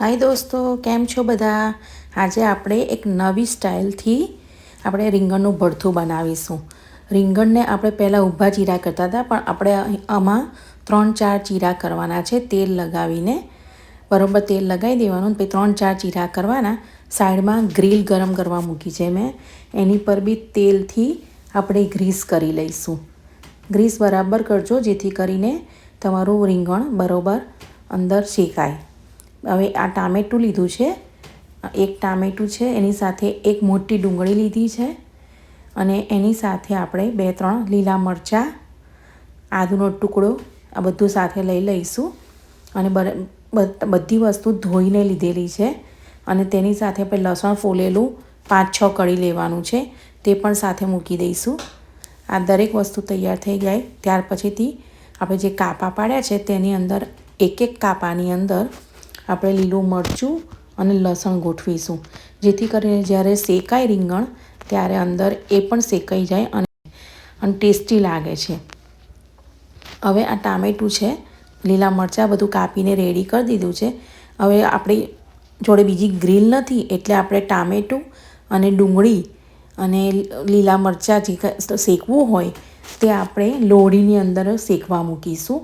હાય દોસ્તો, કેમ છો બધા? આજે આપણે એક નવી સ્ટાઇલથી આપણે રીંગણનું ભરથું બનાવીશું. રીંગણને આપણે પહેલાં ઊભા ચીરા કરતા હતા, પણ આપણે આમાં ત્રણ ચાર ચીરા કરવાના છે, તેલ લગાવીને. બરાબર, તેલ લગાવી દેવાનું પછી ત્રણ ચાર ચીરા કરવાના. સાઈડમાં ગ્રીલ ગરમ કરવા મૂકી છે મેં. એની પર બી તેલથી આપણે ગ્રીસ કરી લઈશું. ગ્રીસ બરાબર કરજો, જેથી કરીને તમારું રીંગણ બરોબર અંદર શેકાય. હવે આ ટામેટું લીધું છે. એક ટામેટું છે, એની સાથે એક મોટી ડુંગળી લીધી છે અને એની સાથે આપણે બે ત્રણ લીલા મરચાં, આદુનો ટુકડો, આ બધું સાથે લઈ લઈશું અને બધી વસ્તુ ધોઈને લીધેલી છે અને તેની સાથે આપણે લસણ ફોલેલું પાંચ છ કળી લેવાનું છે, તે પણ સાથે મૂકી દઈશું. આ દરેક વસ્તુ તૈયાર થઈ જાય ત્યાર પછીથી આપણે જે કાપા પાડ્યા છે, તેની અંદર એક એક કાપાની અંદર આપણે લીલું મરચું અને લસણ ગોઠવીશું. જેથી કરીને જ્યારે શેકાય રીંગણ, ત્યારે અંદર એ પણ શેકાઈ જાય અને અને ટેસ્ટી લાગે છે. હવે આ ટામેટું છે, લીલા મરચાં બધું કાપીને રેડી કરી દીધું છે. હવે આપણી જોડે બીજી ગ્રીલ નથી, એટલે આપણે ટામેટું અને ડુંગળી અને લીલા મરચાં જે શેકવું હોય તે આપણે લોડીની અંદર શેકવા મૂકીશું.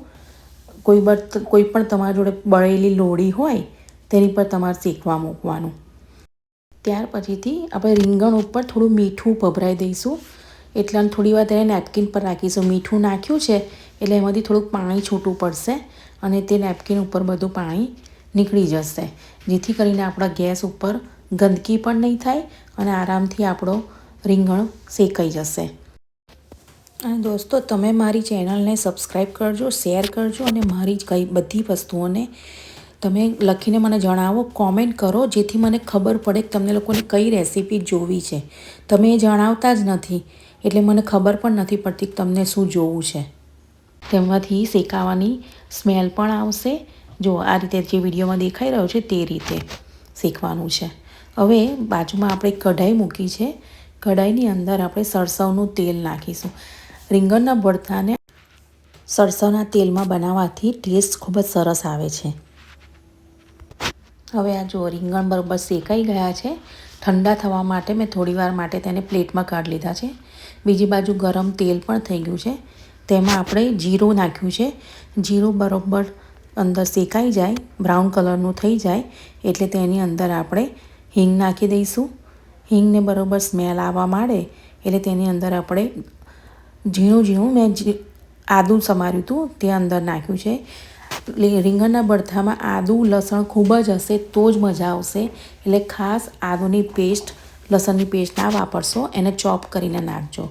કોઈ બર કોઈ પણ તમારા જોડે બળેલી લોડી હોય, તેની પર તમારે શેકવા મૂકવાનું. ત્યાર પછીથી આપણે રીંગણ ઉપર થોડું મીઠું ભભરાઈ દઈશું. એટલે થોડી વાર તેને નેપકિન પર રાખીશું. મીઠું નાખ્યું છે, એટલે એમાંથી થોડુંક પાણી છૂટું પડશે અને તે નેપકિન ઉપર બધું પાણી નીકળી જશે. જેથી કરીને આપણા ગેસ ઉપર ગંદકી પણ નહીં થાય અને આરામથી આપણો રીંગણ શેકાઈ જશે. દોસ્તો, તમે મારી ચેનલને સબસ્ક્રાઈબ કરજો શેર કરજો અને મારી કઈ બધી વસ્તુઓને તમે લખીને મને જણાવો કોમેન્ટ કરો, જેથી મને ખબર પડે કે તમને લોકોને કઈ રેસીપી જોવી છે. તમે એ જણાવતા જ નથી, એટલે મને ખબર પણ નથી પડતી કે તમને શું જોવું છે. તેમાંથી શેકાવાની સ્મેલ પણ આવશે. જો આ રીતે જે વિડીયોમાં દેખાઈ રહ્યો છે તે રીતે શેકવાનું છે. હવે બાજુમાં આપણે કઢાઈ મૂકી છે. કઢાઈની અંદર આપણે સરસવનું તેલ નાખીશું. રીંગણના ભરથાને સરસવના તેલમાં બનાવવાથી ટેસ્ટ ખૂબ જ સરસ આવે છે. હવે આ જો રીંગણ બરાબર શેકાઈ ગયા છે. ઠંડા થવા માટે મેં થોડીવાર માટે તેને પ્લેટમાં કાઢી લીધા છે. બીજી બાજુ ગરમ તેલ પણ થઈ ગયું છે. તેમાં આપણે જીરું નાખ્યું છે. જીરું બરાબર અંદર શેકાઈ જાય, બ્રાઉન કલરનું થઈ જાય, એટલે તેની અંદર આપણે હિંગ નાખી દઈશું. હિંગને બરાબર સ્મેલ આવવા માંડે, એટલે તેની અંદર આપણે ઝીણું ઝીણું મેં આદું સમાર્યું હતું તે અંદર નાખ્યું છે. રીંગણના ભરથામાં આદું, લસણ ખૂબ જ હશે તો જ મજા આવશે. એટલે ખાસ આદુની પેસ્ટ, લસણની પેસ્ટ ના વાપરશો, એને ચોપ કરીને નાખજો.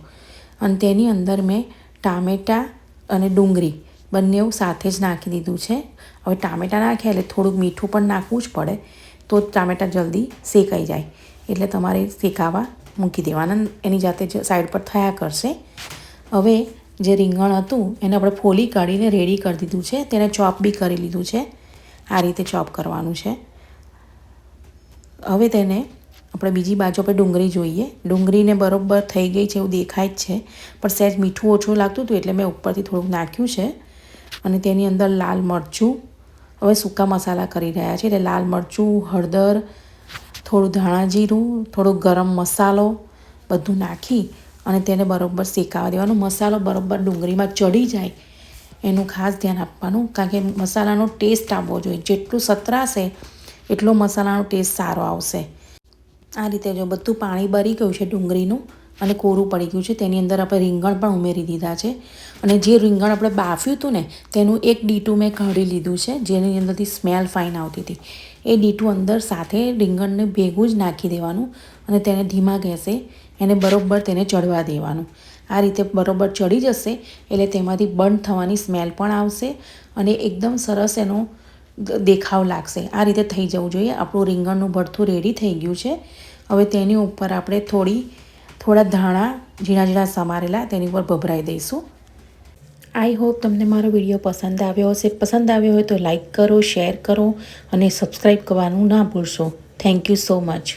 અને તેની અંદર મેં ટામેટાં અને ડુંગળી બંને સાથે જ નાખી દીધું છે. હવે ટામેટાં નાખ્યા એટલે થોડુંક મીઠું પણ નાખવું જ પડે, તો જ ટામેટાં જલ્દી શેકાઈ જાય. એટલે તમારે શેકાવા મૂકી દેવાના, એની જાતે જ સાઈડ પર થયા કરશે. હવે જે રીંગણ હતું, એને આપણે ફોલી કાઢીને રેડી કરી દીધું છે. તેને ચોપ બી કરી લીધું છે. આ રીતે ચોપ કરવાનું છે. હવે તેને આપણે બીજી બાજુ આપણે ડુંગળી જોઈએ. ડુંગળીને બરોબર થઈ ગઈ છે એવું દેખાય જ છે. પણ સહેજ મીઠું ઓછું લાગતું હતું એટલે મેં ઉપરથી થોડુંક નાખ્યું છે. અને તેની અંદર લાલ મરચું. હવે સૂકા મસાલા કરી રહ્યા છે. એટલે લાલ મરચું, હળદર, થોડું ધાણા જીરું, થોડુંક ગરમ મસાલો બધું નાખી અને તેને બરાબર શેકાવા દેવાનો. મસાલો બરાબર ડુંગળીમાં ચડી જાય, એનું ખાસ ધ્યાન આપવાનું. કારણ કે મસાલાનો ટેસ્ટ આવવો જોઈએ. જેટલું સતરાશે, એટલો મસાલાનો ટેસ્ટ સારો આવશે. આ રીતે જો બધું પાણી બરી ગયું છે ડુંગળીનું અને કોરું પડી ગયું છે, તેની અંદર આપણે રીંગણ પણ ઉમેરી દીધા છે. અને જે રીંગણ આપણે બાફ્યું હતું ને, તેનું એક ડીટું મેં કાઢી લીધું છે, જેની અંદરથી સ્મેલ ફાઇન આવતી હતી. એ ડીટું અંદર સાથે રીંગણને ભેગું જ નાખી દેવાનું અને તેને ધીમા ગેસે એને બરોબર તેને ચડવા દેવાનું. આ રીતે બરોબર ચડી જશે એટલે તેમાંથી બંધ થવાની સ્મેલ પણ આવશે અને એકદમ સરસ એનો દેખાવ લાગશે. આ રીતે થઈ જવું જોઈએ. આપણું રીંગણનું ભરથું રેડી થઈ ગયું છે. હવે તેની ઉપર આપણે થોડી, થોડા ધાણા ઝીણા ઝીણા સમારેલા તેની ઉપર ભભરાઈ દઈશું. આઈ હોપ તમને મારો વીડિયો પસંદ આવ્યો હશે. પસંદ આવ્યો હોય તો લાઈક કરો શેર કરો અને સબસ્ક્રાઈબ કરવાનું ના ભૂલશો. Thank you so much